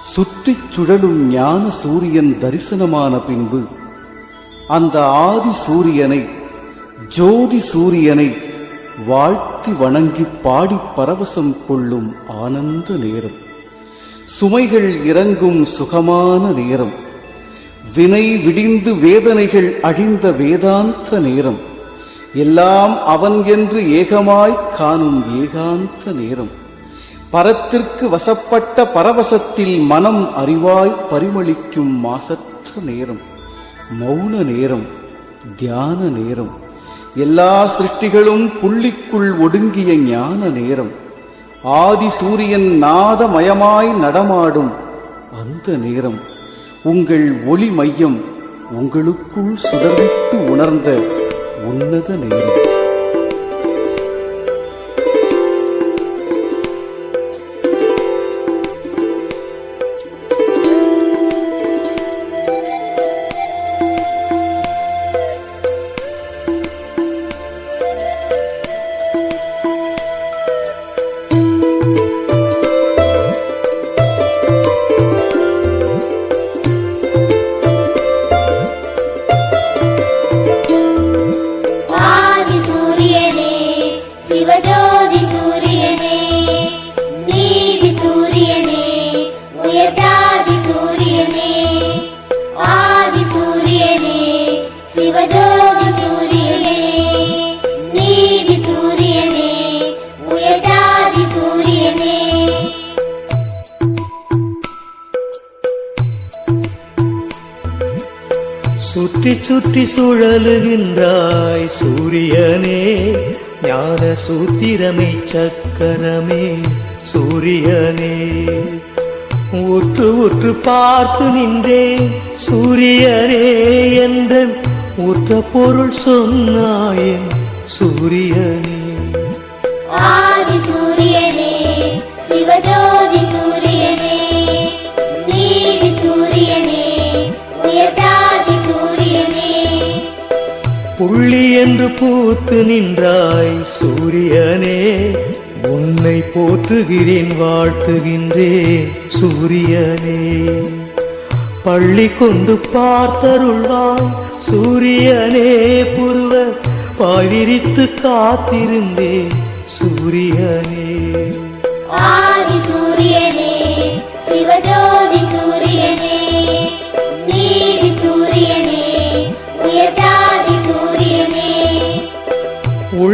சுற்றிச் சுழலும் ஞான சூரியன் தரிசனமான பின்பு அந்த ஆதி சூரியனை ஜோதி சூரியனை வாழ்த்தி வணங்கி பாடி பரவசம் கொள்ளும் ஆனந்த நேரம். சுமைகள் இறங்கும் சுகமான நேரம். வினை விடிந்து வேதனைகள் அழிந்த வேதாந்த நேரம். எல்லாம் அவன் என்று ஏகமாய்க் காணும் ஏகாந்த நேரம். பரத்திற்கு வசப்பட்ட பரவசத்தில் மனம் அறிவாய் பரிமளிக்கும் மாசற்ற நேரம் மௌன நேரம் தியான நேரம். எல்லா சிருஷ்டிகளும் புள்ளிக்குள் ஒடுங்கிய ஞான நேரம். ஆதி சூரியன் நாதமயமாய் நடமாடும் அந்த நேரம். உங்கள் ஒளி மையம் உங்களுக்குள் சுடர்விட்டு உணர்ந்த உன்னத நேரம். சுற்றி சுற்றி சுழலுகின்றாய் சூரியனே ஞான சூத்திரமை சக்கரமே சூரியனே. உற்று உற்று பார்த்து நின்றேன் சூரியனே என்ற உற்ற பொருள் சொன்னாயன் சூரியனே. பூத்து நின்றாய் சூரியனே உன்னை போற்றுகிறேன் வாழ்த்துகின்றேன் சூரியனே. பள்ளி கொண்டு பார்த்தருள்வாய் சூரியனே புருவ பாய்விரித்து காத்திருந்தேன் சூரியனே. ஆதி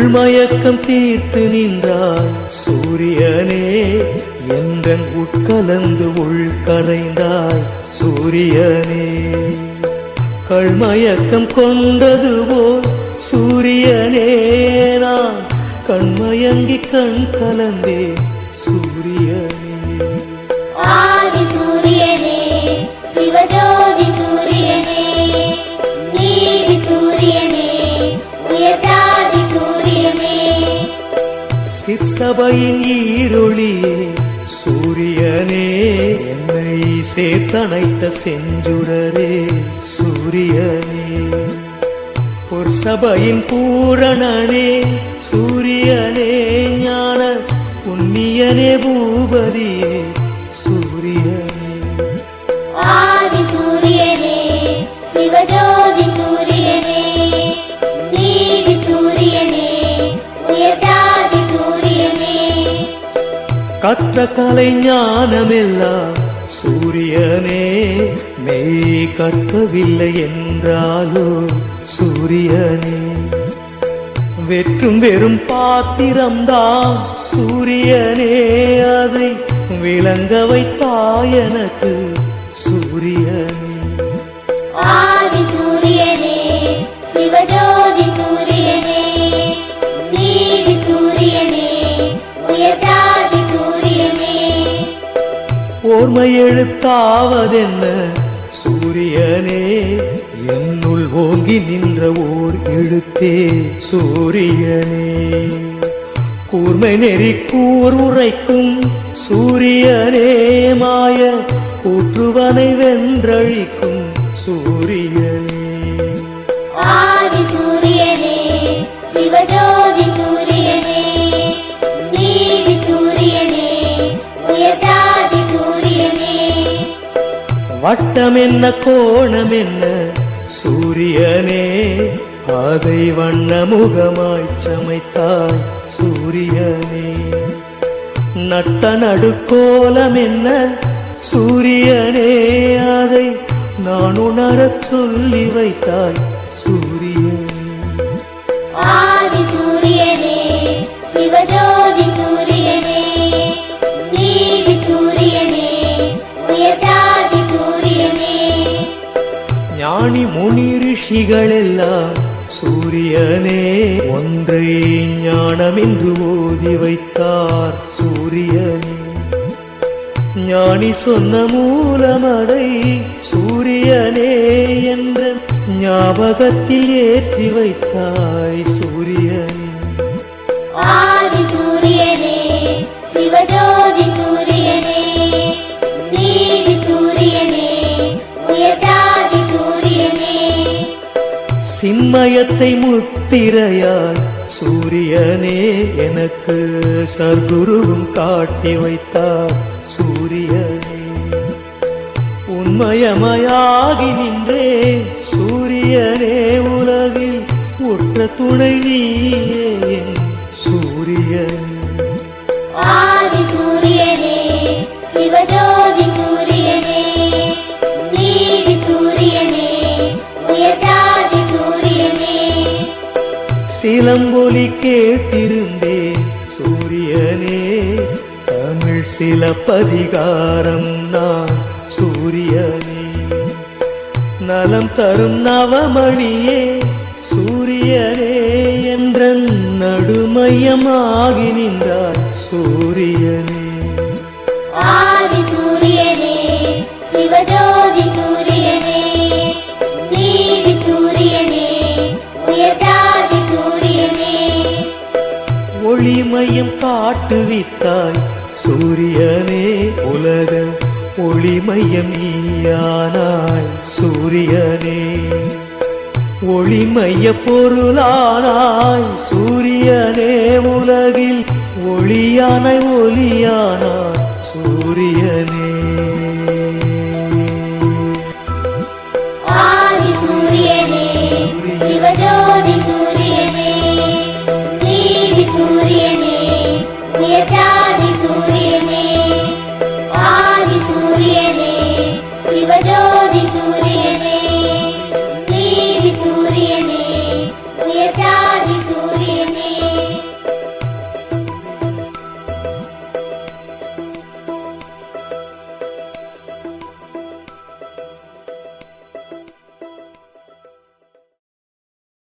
உள்மயக்கம் தீர்த்து நின்றாய் சூரியனே. என்றன் உட்கலந்து உள்கரைந்தாய் சூரியனே. கள்மயக்கம் கொண்டது போல் சூரியனே நான் கண்மயங்கி கண் கலந்தே சூரியனே. சபையின் ஈரொளியே சூரியனே என்னை சேர்த்தணைத்த செஞ்சுடரே சூரியனே. பொற்சபையின் பூரணனே சூரியனே ஞான புண்ணியனே பூபதியே சூரியனே ஆதி சூரியனே. கற்ற கலை ஞானமெல்லாம் சூரியனே மெய் கற்கவில்லை என்றாலோ? சூரியனே வெற்றும் வெறும் பாத்திரம்தான். சூரியனே அதை விளங்க வைத்தாயனக்கு சூரியனே. ஓர்மை எழுத்தாவதென்ன சூரியனே என்னுள் ஓங்கி நின்ற ஓர் எழுத்தே சூரியனே. கூர்மை நெறி கூர் உரைக்கும் சூரியனே மாய கூற்றுவனை வென்றழிக்கும் சூரியன். வட்டம் என்ன கோணம் என்ன சூரியனே அதை வண்ண முகமாய் சமைத்தாய் சூரியனே. நட்ட நடுக்கோலம் என்ன சூரியனே அதை நான் உணரச் சொல்லி வைத்தாய் சூரியனே. ஆதி சூரியனே சிவஜோ ஞானி முனி ரிஷிகளெல்லாம் சூரியனே ஒன்றை ஞானம் என்று ஓதி வைத்தார் சூரியனே. ஞானி சொன்ன மூலம் சூரியனே என்ற ஞாபகத்தில் ஏற்றி வைத்தாய் சூரியனே. ஆதி சூரியனே சிவஜோதி சூரியனே சிம்மயத்தை முத்திரையால் சூரியனே எனக்கு சர்க்குருவும் காட்டி வைத்தார். சூரியனே உண்மயமயாகி நின்றே. சூரியனே உலகில் உற்ற துணை நீயே சூரியன். ஆதி சூரியனே சிவஜோதி சூரியனே சிலம்பொலி கேட்டிருந்தேன். சூரியனே தமிழ் சிலப்பதிகாரம் நான் சூரியனே. நலம் தரும் நவமணியே சூரியனே என்ற நடுமையமாகி நின்றார் சூரியனே. ஆதி சூரியனே சிவஜோதி சூரிய ஒளிமயம் காட்டுவித்தாய் சூரியனே உலக ஒளிமயம் நீயானாய். சூரியனே ஒளிமைய பொருளானாய். சூரியனே உலகில் ஒளியானாய் ஒளியானாய். சூரியனே